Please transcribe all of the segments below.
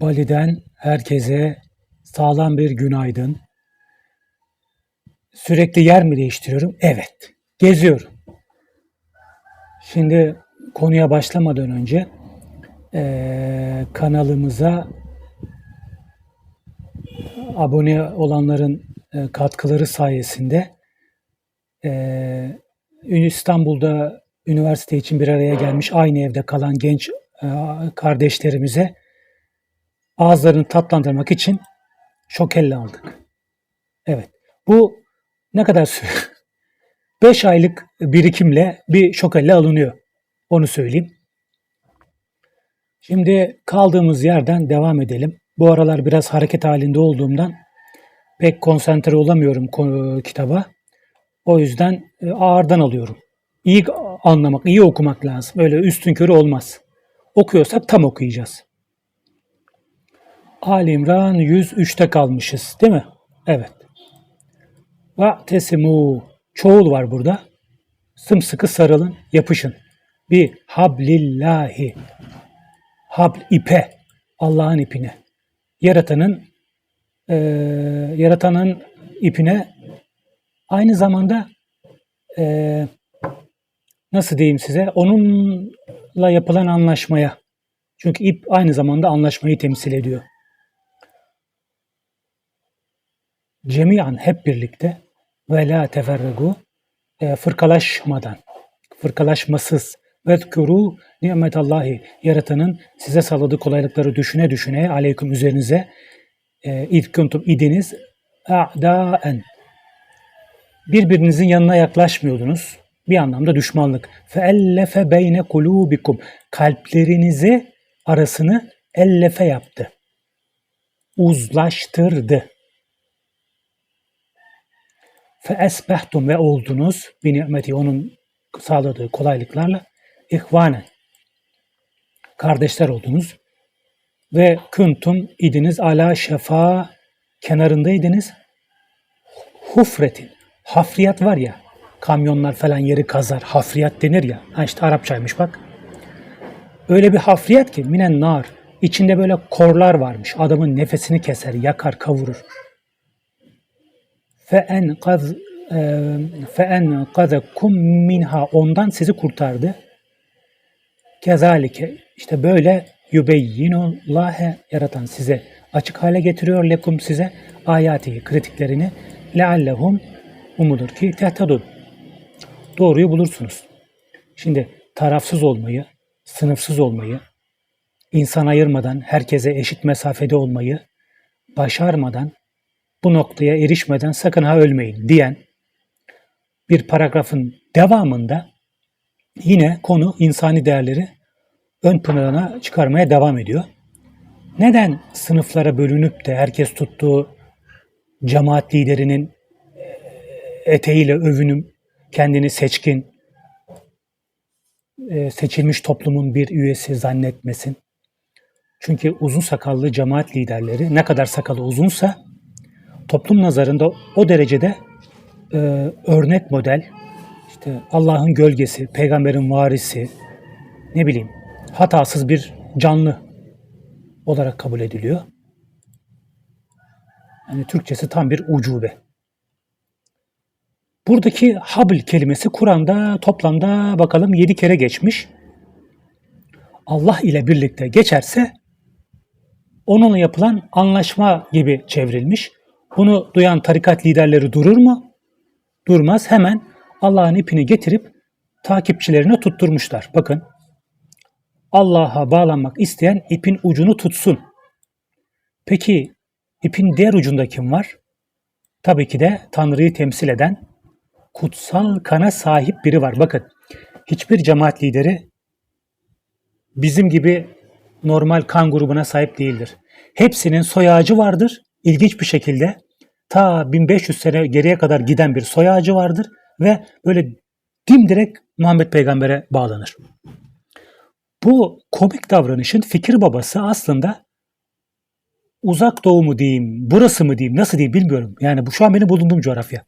Bali'den herkese sağlam bir günaydın. Sürekli yer mi değiştiriyorum? Evet. Geziyorum. Şimdi konuya başlamadan önce eee, kanalımıza abone olanların e, katkıları sayesinde e, İstanbul'da üniversite için bir araya gelmiş aynı evde kalan genç e, kardeşlerimize ağızlarını tatlandırmak için şokelle aldık. Evet. Bu ne kadar süre? 5 aylık birikimle bir şokelle alınıyor. Onu söyleyeyim. Şimdi kaldığımız yerden devam edelim. Bu aralar biraz hareket halinde olduğumdan pek konsantre olamıyorum kitaba. O yüzden e, ağırdan alıyorum. İyi anlamak, iyi okumak lazım. Öyle üstün körü olmaz. Okuyorsak tam okuyacağız. Ali İmran 103'te kalmışız değil mi? Evet. Ve tesimu çoğul var burada. Sımsıkı sarılın, yapışın. Bir hablillahi. Habl ipe. Allah'ın ipine. Yaratanın eee, yaratanın ipine aynı zamanda eee, nasıl diyeyim size onunla yapılan anlaşmaya. Çünkü ip aynı zamanda anlaşmayı temsil ediyor. Cemiyan hep birlikte ve la teferregu e, fırkalaşmadan, fırkalaşmasız ve zkuru nimetallahi yaratanın size sağladığı kolaylıkları düşüne düşüne aleyküm üzerinize e, id kuntum idiniz a'daen birbirinizin yanına yaklaşmıyordunuz. Bir anlamda düşmanlık. Feellefe beyne kulubikum kalplerinizi arasını ellefe yaptı. Uzlaştırdı. Fe esbehtum ve oldunuz bir nimeti onun sağladığı kolaylıklarla. İhvanen kardeşler oldunuz. Ve kuntum idiniz ala şefa kenarındaydınız. Hufretin hafriyat var ya kamyonlar falan yeri kazar hafriyat denir ya. Ha işte Arapçaymış bak. Öyle bir hafriyat ki minen nar içinde böyle korlar varmış. Adamın nefesini keser yakar kavurur فَاَنْقَذْ فَاَنْقَذَكُمْ minha ondan sizi kurtardı. Kezalike işte böyle yubeyyinullah yaratan size açık hale getiriyor lekum size ayati kritiklerini leallehum umudur ki tehtadun doğruyu bulursunuz. Şimdi tarafsız olmayı, sınıfsız olmayı, insan ayırmadan herkese eşit mesafede olmayı başarmadan bu noktaya erişmeden sakın ha ölmeyin diyen bir paragrafın devamında yine konu insani değerleri ön plana çıkarmaya devam ediyor. Neden sınıflara bölünüp de herkes tuttuğu cemaat liderinin eteğiyle övünüm, kendini seçkin, e, seçilmiş toplumun bir üyesi zannetmesin? Çünkü uzun sakallı cemaat liderleri ne kadar sakalı uzunsa toplum nazarında o derecede e, örnek model, işte Allah'ın gölgesi, peygamberin varisi, ne bileyim hatasız bir canlı olarak kabul ediliyor. Yani Türkçesi tam bir ucube. Buradaki habl kelimesi Kur'an'da toplamda bakalım 7 kere geçmiş. Allah ile birlikte geçerse onunla yapılan anlaşma gibi çevrilmiş. Bunu duyan tarikat liderleri durur mu? Durmaz. Hemen Allah'ın ipini getirip takipçilerine tutturmuşlar. Bakın. Allah'a bağlanmak isteyen ipin ucunu tutsun. Peki ipin diğer ucunda kim var? Tabii ki de Tanrı'yı temsil eden kutsal kana sahip biri var. Bakın hiçbir cemaat lideri bizim gibi normal kan grubuna sahip değildir. Hepsinin soy ağacı vardır. İlginç bir şekilde ta 1500 sene geriye kadar giden bir soy ağacı vardır ve böyle dimdirek Muhammed Peygamber'e bağlanır. Bu komik davranışın fikir babası aslında uzak doğu mu diyeyim, burası mı diyeyim, nasıl diyeyim bilmiyorum. Yani bu şu an benim bulunduğum coğrafya.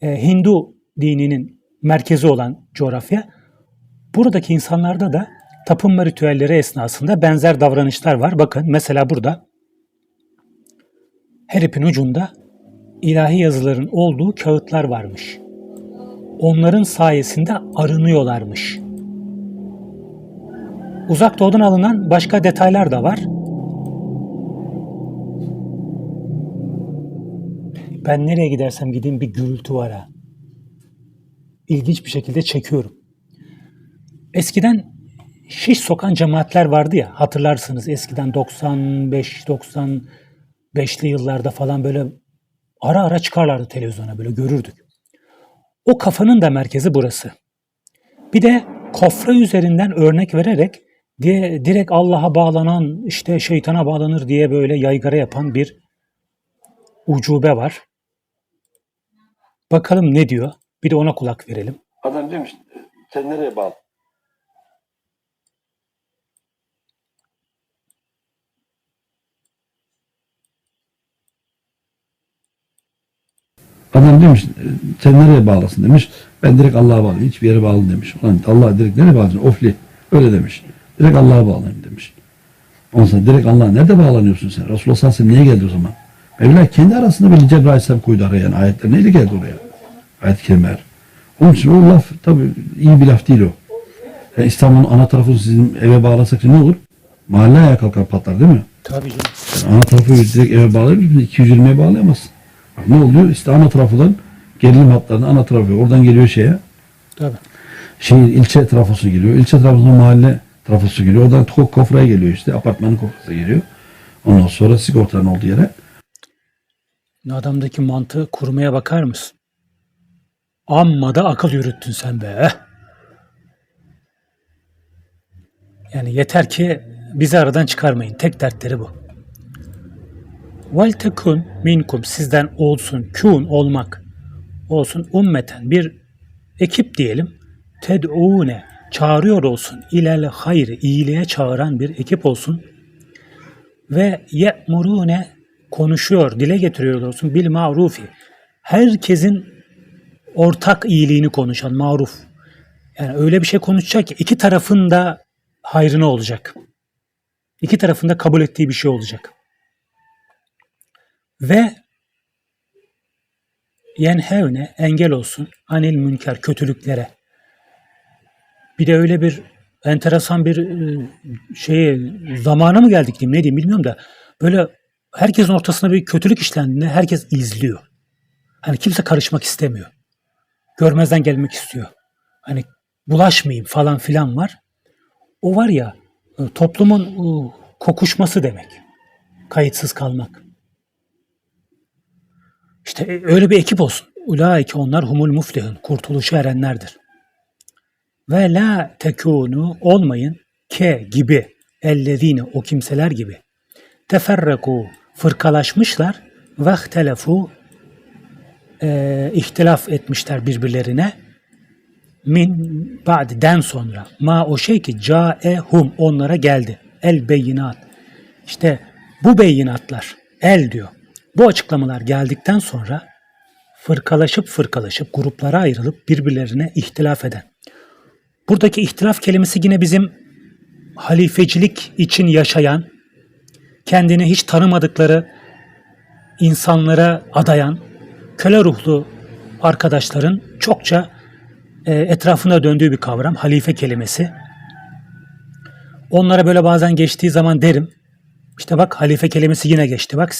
Ee, Hindu dininin merkezi olan coğrafya. Buradaki insanlarda da tapınma ritüelleri esnasında benzer davranışlar var. Bakın mesela burada her ipin ucunda ilahi yazıların olduğu kağıtlar varmış. Onların sayesinde arınıyorlarmış. Uzak doğudan alınan başka detaylar da var. Ben nereye gidersem gideyim bir gürültü var ha. İlginç bir şekilde çekiyorum. Eskiden şiş sokan cemaatler vardı ya hatırlarsınız eskiden 95 95'li yıllarda falan böyle ara ara çıkarlardı televizyona böyle görürdük. O kafanın da merkezi burası. Bir de kofra üzerinden örnek vererek diye direkt Allah'a bağlanan işte şeytana bağlanır diye böyle yaygara yapan bir ucube var. Bakalım ne diyor? Bir de ona kulak verelim. Adam demiş sen nereye bağlı? Adam demiş sen nereye bağlısın demiş. Ben direkt Allah'a bağlıyım. Hiçbir yere bağlı demiş. Ulan Allah direkt nereye bağlısın? Ofli. Öyle demiş. Direkt Allah'a bağlıyım demiş. Ondan sonra direkt Allah'a nerede bağlanıyorsun sen? Resulullah sallallahu aleyhi ve sellem niye geldi o zaman? Mevla kendi arasında böyle Cebrail aleyhisselam koydu araya. Yani ayetler neyle geldi oraya? Ayet-i kerimeler. Onun için o laf tabii iyi bir laf değil o. Yani İstanbul'un ana tarafını sizin eve bağlasak ne olur? Mahalle ayağa kalkar patlar değil mi? Tabii canım. Yani ana tarafı direkt eve bağlayabilir misin? 220'ye bağlayamazsın. Ne oluyor? İşte ana tarafından gerilim hatlarının ana tarafı. Oradan geliyor şeye. Tabii. Şey ilçe trafosu geliyor. İlçe trafosundan mahalle trafosu geliyor. Oradan ko- kofraya geliyor işte. Apartmanın kofrası geliyor. Ondan sonra sigortanın olduğu yere. Adamdaki mantığı kurmaya bakar mısın? Amma da akıl yürüttün sen be. Yani yeter ki bizi aradan çıkarmayın. Tek dertleri bu. Vel minkum sizden olsun, kun olmak olsun ummeten bir ekip diyelim. Ted'une çağırıyor olsun. İlel hayri iyiliğe çağıran bir ekip olsun. Ve ye'murune konuşuyor, dile getiriyor olsun bil marufi. Herkesin ortak iyiliğini konuşan maruf. Yani öyle bir şey konuşacak ki iki tarafın da hayrına olacak. İki tarafın da kabul ettiği bir şey olacak. Ve yenhevne engel olsun anil münker kötülüklere. Bir de öyle bir enteresan bir şeye zamana mı geldik diyeyim ne diyeyim bilmiyorum da böyle herkesin ortasına bir kötülük işlendiğinde herkes izliyor. Hani kimse karışmak istemiyor. Görmezden gelmek istiyor. Hani bulaşmayayım falan filan var. O var ya e, toplumun e, kokuşması demek. Kayıtsız kalmak. İşte öyle bir ekip olsun. Ulaike onlar humul muflihun. Kurtuluşa erenlerdir. Ve la tekunu olmayın ke gibi ellezine o kimseler gibi teferraku fırkalaşmışlar ve e, ihtilaf etmişler birbirlerine min ba'den sonra ma o şey ki caehum onlara geldi el beyinat işte bu beyinatlar el diyor bu açıklamalar geldikten sonra fırkalaşıp fırkalaşıp gruplara ayrılıp birbirlerine ihtilaf eden buradaki ihtilaf kelimesi yine bizim halifecilik için yaşayan kendini hiç tanımadıkları insanlara adayan köle ruhlu arkadaşların çokça e, etrafında döndüğü bir kavram halife kelimesi. Onlara böyle bazen geçtiği zaman derim. İşte bak halife kelimesi yine geçti. Bak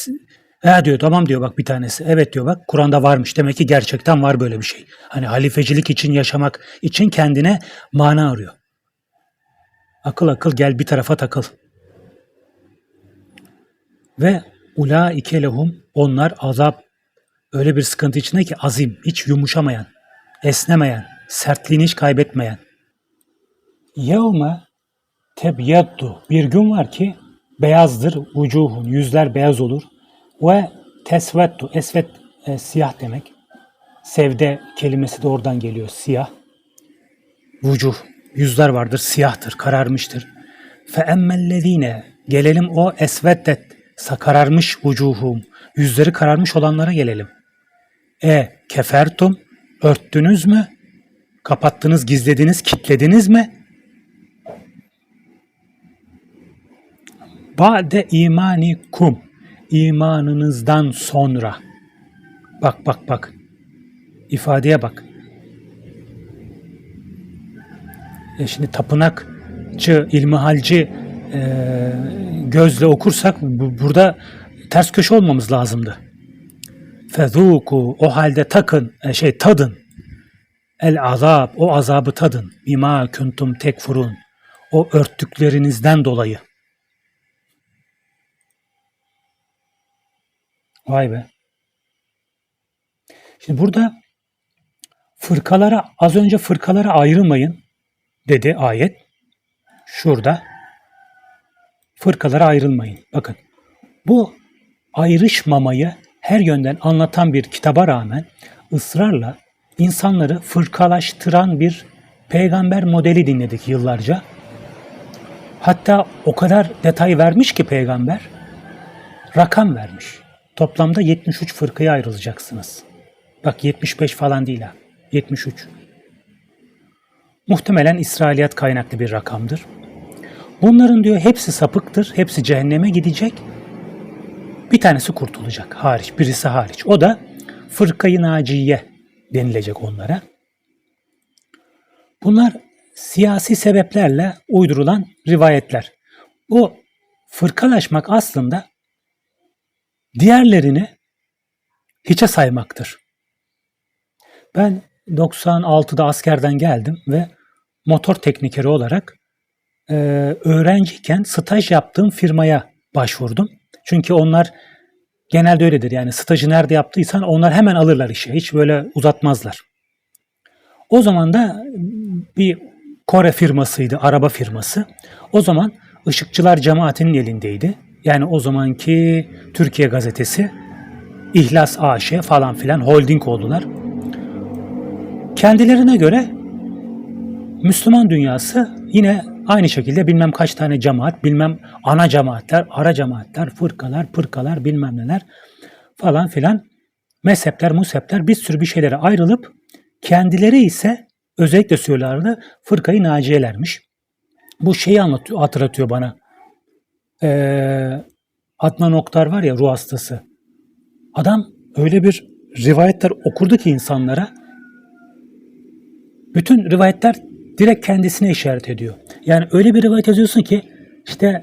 he diyor tamam diyor bak bir tanesi. Evet diyor bak Kur'an'da varmış. Demek ki gerçekten var böyle bir şey. Hani halifecilik için yaşamak için kendine mana arıyor. Akıl akıl gel bir tarafa takıl. Ve ulaike lehum onlar azap öyle bir sıkıntı içinde ki azim, hiç yumuşamayan, esnemeyen, sertliğini hiç kaybetmeyen. Yevme tebyaddu bir gün var ki beyazdır vucuhun, yüzler beyaz olur. Ve tesvettu, esvet e, siyah demek. Sevde kelimesi de oradan geliyor, siyah. Vucuh, yüzler vardır, siyahtır, kararmıştır. Fe emmellezine, gelelim o esveddet, kararmış vucuhum, yüzleri kararmış olanlara gelelim. E kefertum, örttünüz mü? Kapattınız, gizlediniz, kitlediniz mi? Ba'de imanikum. İmanınızdan sonra. Bak bak bak. İfadeye bak. E şimdi tapınakçı, ilmihalci e, gözle okursak bu- burada ters köşe olmamız lazımdı. Fezuku o halde takın, e, şey tadın. El azab o azabı tadın. Bima kuntum tekfurun. O örttüklerinizden dolayı. Vay be. Şimdi burada fırkalara az önce fırkalara ayrılmayın dedi ayet. Şurada fırkalara ayrılmayın. Bakın bu ayrışmamayı her yönden anlatan bir kitaba rağmen ısrarla insanları fırkalaştıran bir peygamber modeli dinledik yıllarca. Hatta o kadar detay vermiş ki peygamber rakam vermiş. Toplamda 73 fırkaya ayrılacaksınız. Bak 75 falan değil ha. 73. Muhtemelen İsrailiyat kaynaklı bir rakamdır. Bunların diyor hepsi sapıktır, hepsi cehenneme gidecek. Bir tanesi kurtulacak hariç, birisi hariç. O da fırkayı naciye denilecek onlara. Bunlar siyasi sebeplerle uydurulan rivayetler. Bu fırkalaşmak aslında diğerlerini hiçe saymaktır. Ben 96'da askerden geldim ve motor teknikeri olarak e, öğrenciyken staj yaptığım firmaya başvurdum. Çünkü onlar genelde öyledir yani stajı nerede yaptıysan onlar hemen alırlar işe. Hiç böyle uzatmazlar. O zaman da bir Kore firmasıydı, araba firması. O zaman Işıkçılar Cemaati'nin elindeydi. Yani o zamanki Türkiye gazetesi, İhlas AŞ falan filan holding oldular. Kendilerine göre Müslüman dünyası yine aynı şekilde bilmem kaç tane cemaat, bilmem ana cemaatler, ara cemaatler, fırkalar, pırkalar, bilmem neler falan filan mezhepler, musepler bir sürü bir şeylere ayrılıp kendileri ise özellikle söylüyorlardı fırkayı naciyelermiş. Bu şeyi anlatıyor, hatırlatıyor bana. Ee, Adnan Oktar var ya ruh hastası. Adam öyle bir rivayetler okurdu ki insanlara bütün rivayetler direkt kendisine işaret ediyor. Yani öyle bir rivayet yazıyorsun ki işte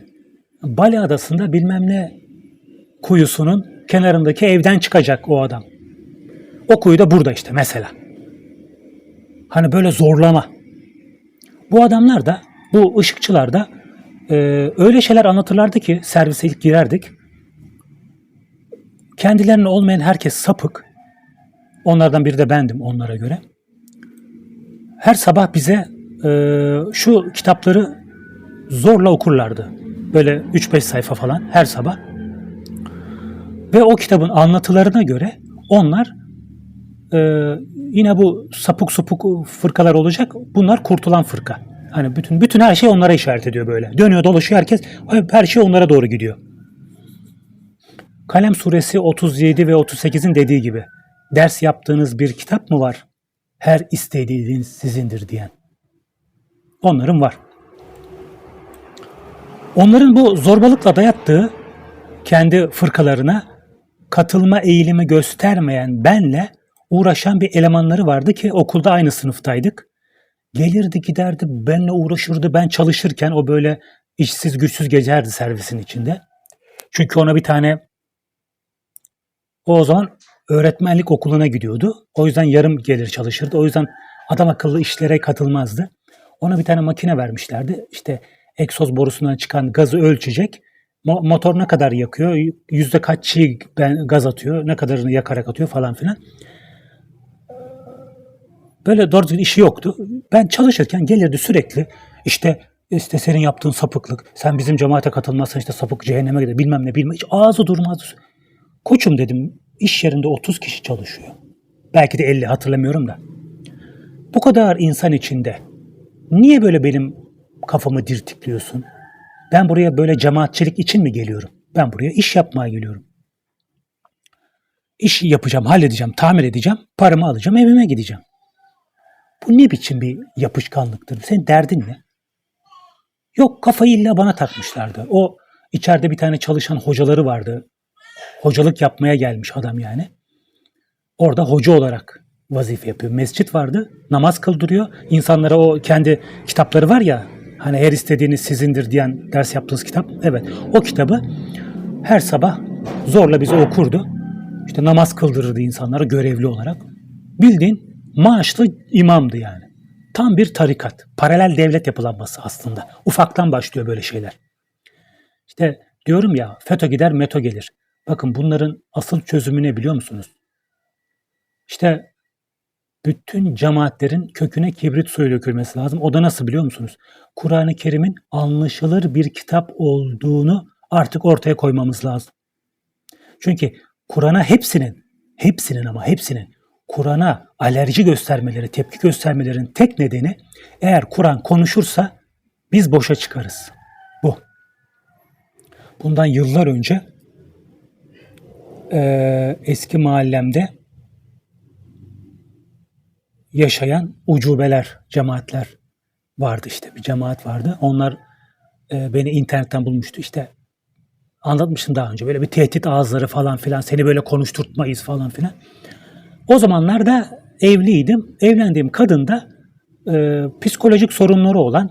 Bali adasında bilmem ne kuyusunun kenarındaki evden çıkacak o adam. O kuyu da burada işte mesela. Hani böyle zorlama. Bu adamlar da, bu ışıkçılar da e, öyle şeyler anlatırlardı ki servise ilk girerdik. Kendilerine olmayan herkes sapık. Onlardan biri de bendim onlara göre. Her sabah bize e, şu kitapları zorla okurlardı. Böyle 3-5 sayfa falan her sabah. Ve o kitabın anlatılarına göre onlar e, yine bu sapık supuk fırkalar olacak. Bunlar kurtulan fırka. Hani bütün bütün her şey onlara işaret ediyor böyle. Dönüyor dolaşıyor herkes her şey onlara doğru gidiyor. Kalem suresi 37 ve 38'in dediği gibi ders yaptığınız bir kitap mı var? Her istediğiniz sizindir diyen. Onların var. Onların bu zorbalıkla dayattığı kendi fırkalarına katılma eğilimi göstermeyen benle uğraşan bir elemanları vardı ki okulda aynı sınıftaydık. Gelirdi giderdi benle uğraşırdı ben çalışırken o böyle işsiz güçsüz gezerdi servisin içinde. Çünkü ona bir tane o, zaman öğretmenlik okuluna gidiyordu. O yüzden yarım gelir çalışırdı. O yüzden adam akıllı işlere katılmazdı. Ona bir tane makine vermişlerdi. İşte egzoz borusundan çıkan gazı ölçecek. Mo- motor ne kadar yakıyor, yüzde kaç çiğ gaz atıyor, ne kadarını yakarak atıyor falan filan. Böyle doğru düzgün işi yoktu. Ben çalışırken gelirdi sürekli işte işte senin yaptığın sapıklık, sen bizim cemaate katılmazsan işte sapık cehenneme gider bilmem ne bilmem. Hiç ağzı durmazdı. Koçum dedim iş yerinde 30 kişi çalışıyor. Belki de 50 hatırlamıyorum da. Bu kadar insan içinde niye böyle benim kafamı dirtikliyorsun? Ben buraya böyle cemaatçilik için mi geliyorum? Ben buraya iş yapmaya geliyorum. İş yapacağım, halledeceğim, tamir edeceğim, paramı alacağım, evime gideceğim. Bu ne biçim bir yapışkanlıktır? Senin derdin ne? Yok kafayı illa bana takmışlardı. O İçeride bir tane çalışan hocaları vardı. Hocalık yapmaya gelmiş adam yani. Orada hoca olarak vazife yapıyor. Mescit vardı. Namaz kıldırıyor. İnsanlara o kendi kitapları var ya hani her istediğiniz sizindir diyen ders yaptığınız kitap. Evet. O kitabı her sabah zorla bize okurdu. İşte namaz kıldırırdı insanlara görevli olarak. Bildiğin maaşlı imamdı yani. Tam bir tarikat. Paralel devlet yapılanması aslında. Ufaktan başlıyor böyle şeyler. İşte diyorum ya FETÖ gider METO gelir. Bakın bunların asıl çözümü ne biliyor musunuz? İşte bütün cemaatlerin köküne kibrit suyu dökülmesi lazım. O da nasıl biliyor musunuz? Kur'an-ı Kerim'in anlaşılır bir kitap olduğunu artık ortaya koymamız lazım. Çünkü Kur'an'a hepsinin, hepsinin ama hepsinin Kur'an'a alerji göstermeleri, tepki göstermelerin tek nedeni eğer Kur'an konuşursa biz boşa çıkarız. Bu. Bundan yıllar önce eee, eski mahallemde yaşayan ucubeler, cemaatler vardı işte. Bir cemaat vardı. Onlar e, beni internetten bulmuştu işte. Anlatmıştım daha önce. Böyle bir tehdit ağızları falan filan. Seni böyle konuşturtmayız falan filan. O zamanlar da evliydim. Evlendiğim kadın da e, psikolojik sorunları olan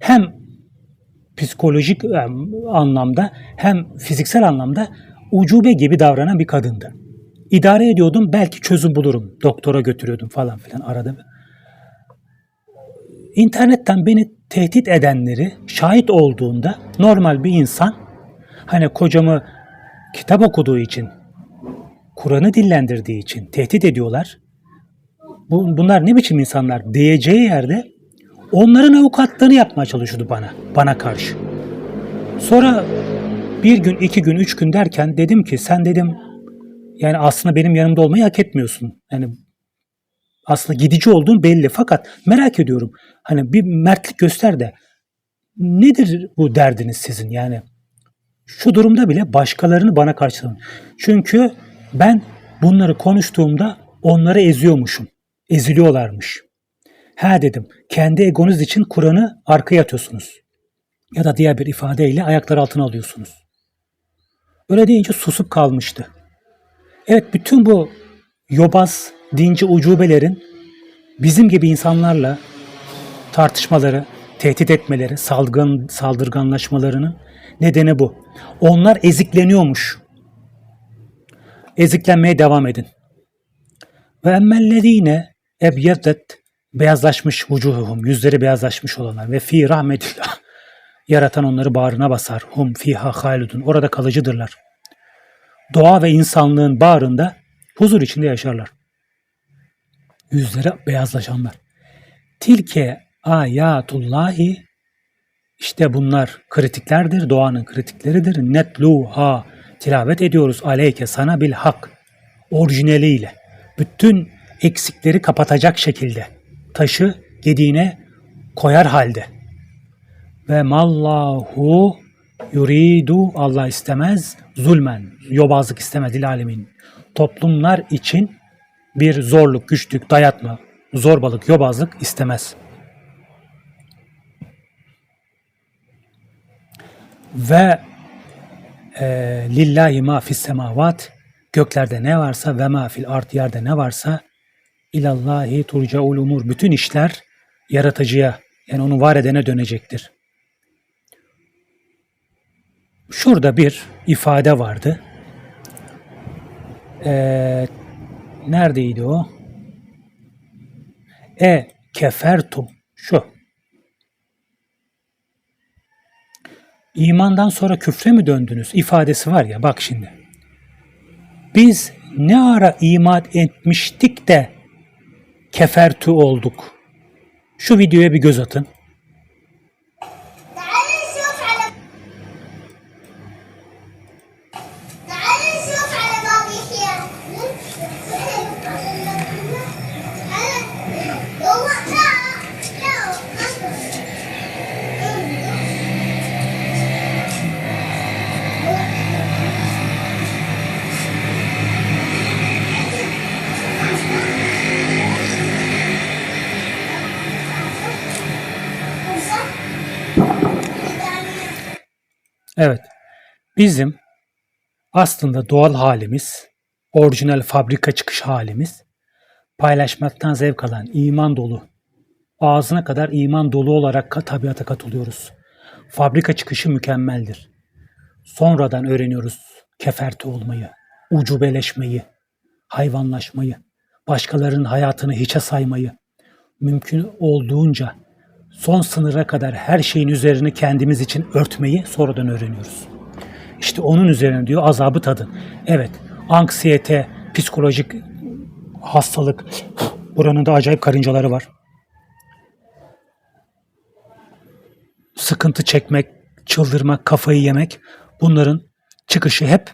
hem psikolojik e, anlamda hem fiziksel anlamda ucube gibi davranan bir kadındı. İdare ediyordum belki çözüm bulurum. Doktora götürüyordum falan filan arada. İnternetten beni tehdit edenleri şahit olduğunda normal bir insan hani kocamı kitap okuduğu için Kur'an'ı dillendirdiği için tehdit ediyorlar. Bu, bunlar ne biçim insanlar diyeceği yerde onların avukatlığını yapmaya çalışıyordu bana, bana karşı. Sonra bir gün, iki gün, üç gün derken dedim ki sen dedim yani aslında benim yanımda olmayı hak etmiyorsun. Yani aslında gidici olduğun belli fakat merak ediyorum. Hani bir mertlik göster de nedir bu derdiniz sizin yani? Şu durumda bile başkalarını bana karşılayın. Çünkü ben bunları konuştuğumda onları eziyormuşum. Eziliyorlarmış. Ha dedim kendi egonuz için Kur'an'ı arkaya atıyorsunuz. Ya da diğer bir ifadeyle ayaklar altına alıyorsunuz. Öyle deyince susup kalmıştı. Evet bütün bu yobaz, dinci ucubelerin bizim gibi insanlarla tartışmaları, tehdit etmeleri, salgın, saldırganlaşmalarının nedeni bu. Onlar ezikleniyormuş. Eziklenmeye devam edin. Ve emmellezine ebyedet beyazlaşmış vucuhuhum, yüzleri beyazlaşmış olanlar ve fi rahmetillah yaratan onları bağrına basar. Hum fiha halidun. Orada kalıcıdırlar. Doğa ve insanlığın bağrında huzur içinde yaşarlar. Yüzleri beyazlaşanlar. Tilke ayatullahi işte bunlar kritiklerdir, doğanın kritikleridir. Netluha tilavet ediyoruz aleyke sana bil hak orijinaliyle. Bütün eksikleri kapatacak şekilde taşı gediğine koyar halde. Ve mallahu yuridu Allah istemez zulmen yobazlık istemez il. Toplumlar için bir zorluk, güçlük, dayatma, zorbalık, yobazlık istemez. Ve e, lillahi ma fis semavat göklerde ne varsa ve ma fil art yerde ne varsa ilallahi turcaul umur bütün işler yaratıcıya yani onu var edene dönecektir. Şurada bir ifade vardı. Ee, neredeydi o? E kefertum şu. İmandan sonra küfre mi döndünüz ifadesi var ya bak şimdi. Biz ne ara iman etmiştik de kefertu olduk. Şu videoya bir göz atın. Evet. Bizim aslında doğal halimiz, orijinal fabrika çıkış halimiz, paylaşmaktan zevk alan, iman dolu, ağzına kadar iman dolu olarak tabiata katılıyoruz. Fabrika çıkışı mükemmeldir. Sonradan öğreniyoruz keferte olmayı, ucubeleşmeyi, hayvanlaşmayı, başkalarının hayatını hiçe saymayı, mümkün olduğunca son sınıra kadar her şeyin üzerini kendimiz için örtmeyi sonradan öğreniyoruz. İşte onun üzerine diyor azabı tadın. Evet, anksiyete, psikolojik hastalık, buranın da acayip karıncaları var. Sıkıntı çekmek, çıldırmak, kafayı yemek bunların çıkışı hep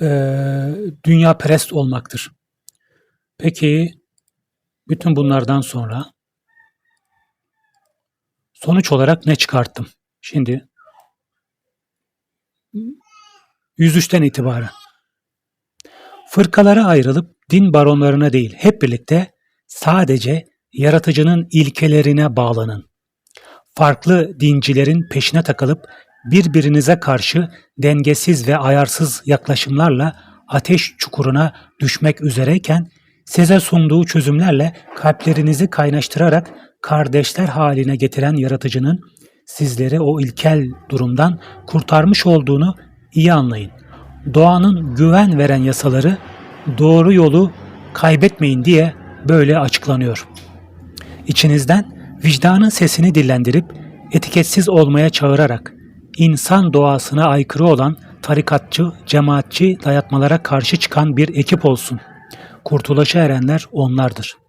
eee dünya perest olmaktır. Peki bütün bunlardan sonra sonuç olarak ne çıkarttım? Şimdi 103'ten itibaren fırkalara ayrılıp din baronlarına değil hep birlikte sadece yaratıcının ilkelerine bağlanın. Farklı dincilerin peşine takılıp birbirinize karşı dengesiz ve ayarsız yaklaşımlarla ateş çukuruna düşmek üzereyken size sunduğu çözümlerle kalplerinizi kaynaştırarak kardeşler haline getiren yaratıcının sizleri o ilkel durumdan kurtarmış olduğunu iyi anlayın. Doğanın güven veren yasaları doğru yolu kaybetmeyin diye böyle açıklanıyor. İçinizden vicdanın sesini dillendirip etiketsiz olmaya çağırarak insan doğasına aykırı olan tarikatçı, cemaatçi dayatmalara karşı çıkan bir ekip olsun. Kurtuluşa erenler onlardır.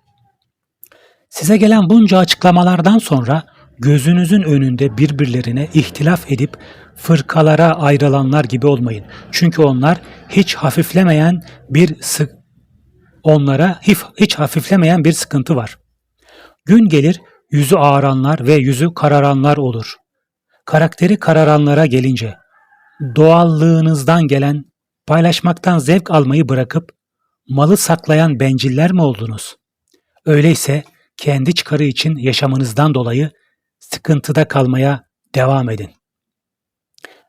Size gelen bunca açıklamalardan sonra gözünüzün önünde birbirlerine ihtilaf edip fırkalara ayrılanlar gibi olmayın. Çünkü onlar hiç hafiflemeyen bir sık onlara hiç, hafiflemeyen bir sıkıntı var. Gün gelir yüzü ağaranlar ve yüzü kararanlar olur. Karakteri kararanlara gelince doğallığınızdan gelen paylaşmaktan zevk almayı bırakıp malı saklayan benciller mi oldunuz? Öyleyse kendi çıkarı için yaşamınızdan dolayı sıkıntıda kalmaya devam edin.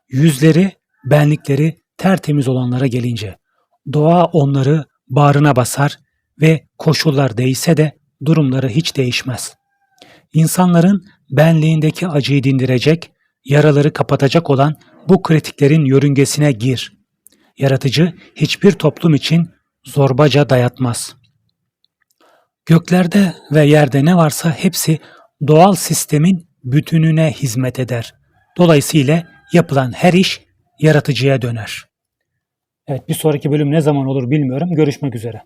Yüzleri, benlikleri tertemiz olanlara gelince doğa onları bağrına basar ve koşullar değişse de durumları hiç değişmez. İnsanların benliğindeki acıyı dindirecek, yaraları kapatacak olan bu kritiklerin yörüngesine gir. Yaratıcı hiçbir toplum için zorbaca dayatmaz. Göklerde ve yerde ne varsa hepsi doğal sistemin bütününe hizmet eder. Dolayısıyla yapılan her iş yaratıcıya döner. Evet bir sonraki bölüm ne zaman olur bilmiyorum. Görüşmek üzere.